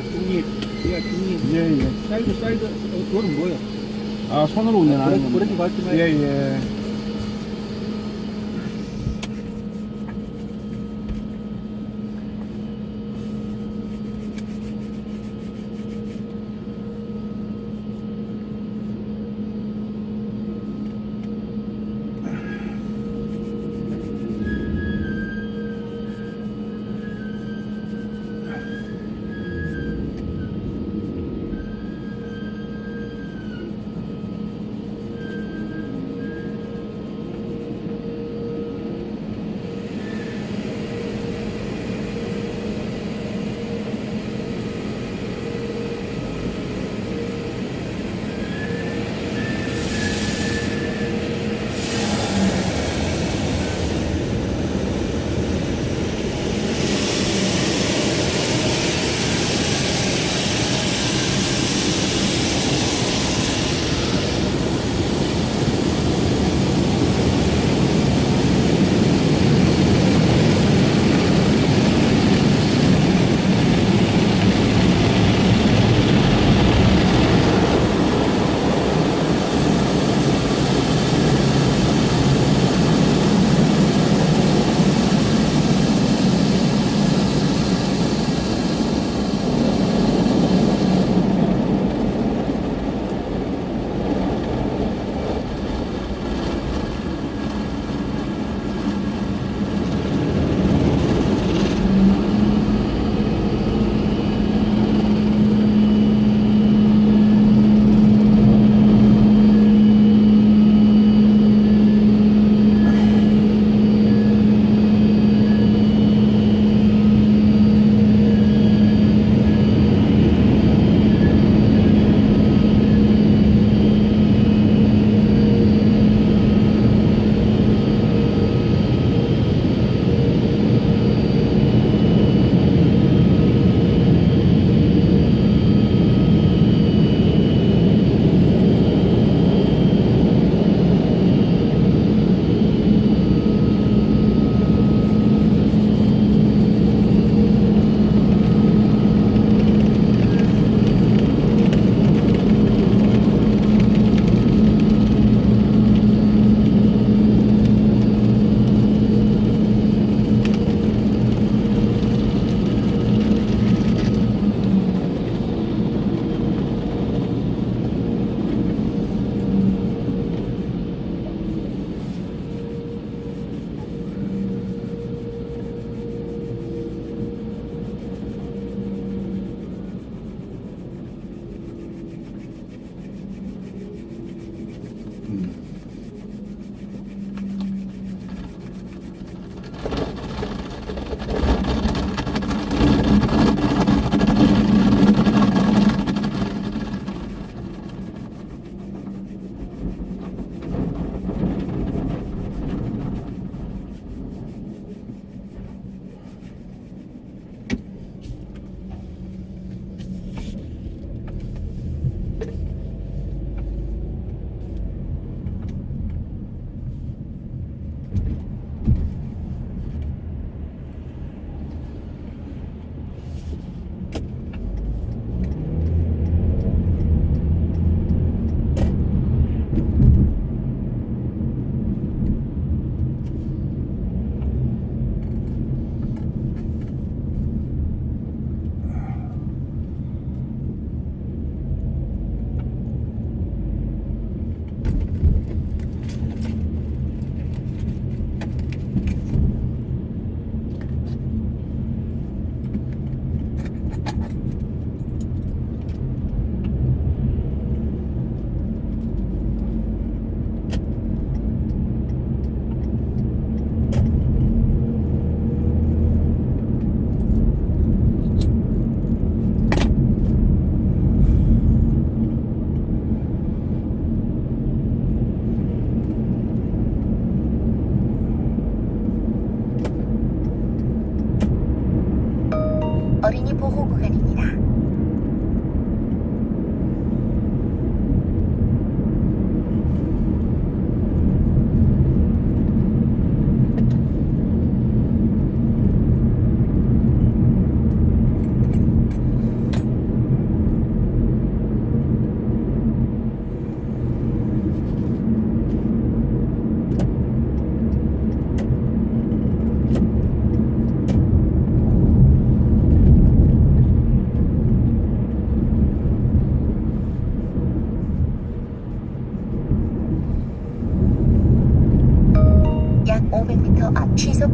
중립. 중립. 예, 예. 사이드, 사이드. 어, 그거는 뭐야? 아, 손으로 운전하는 거. 그렇게 밟지 말고. 예, 예. 어린이 보호구간입니다.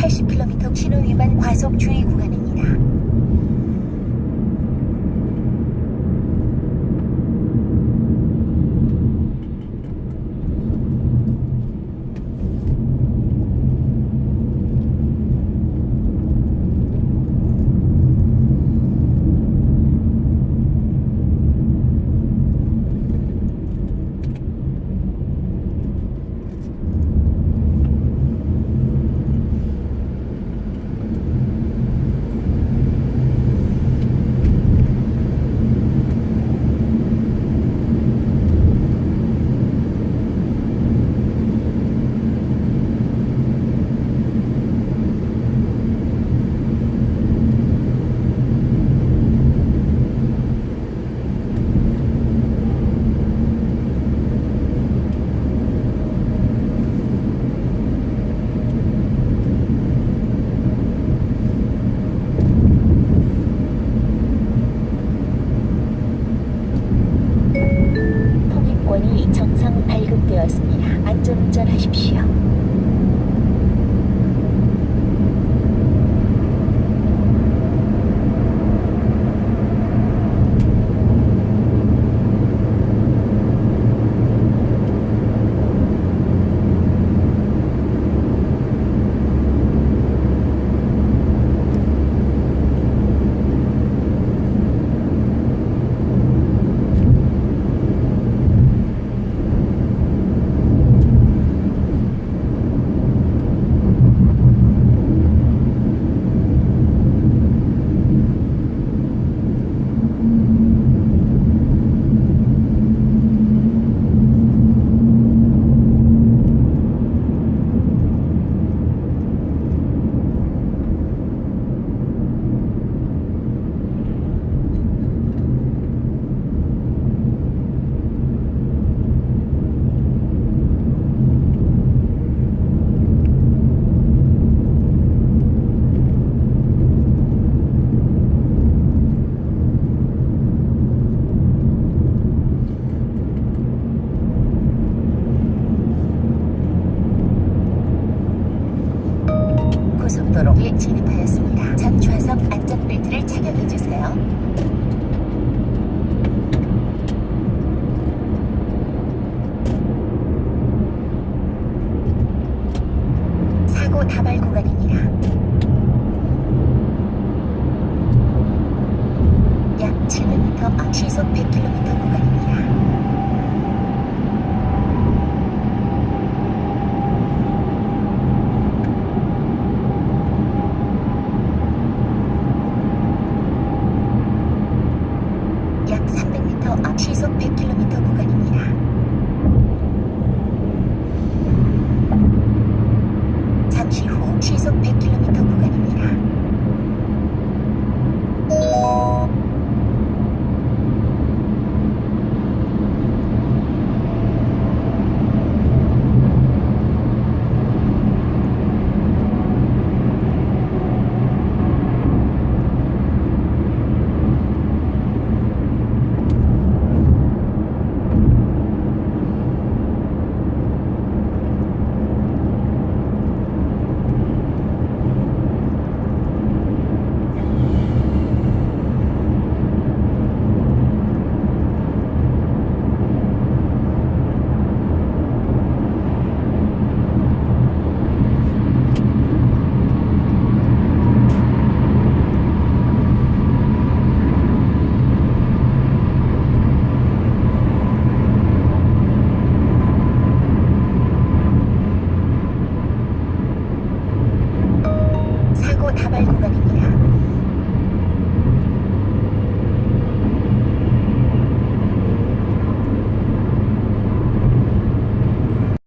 80km 신호위반 과속주의 구간입니다. 안전운전하십시오. 해주세요. 사고 다발 구간입니다.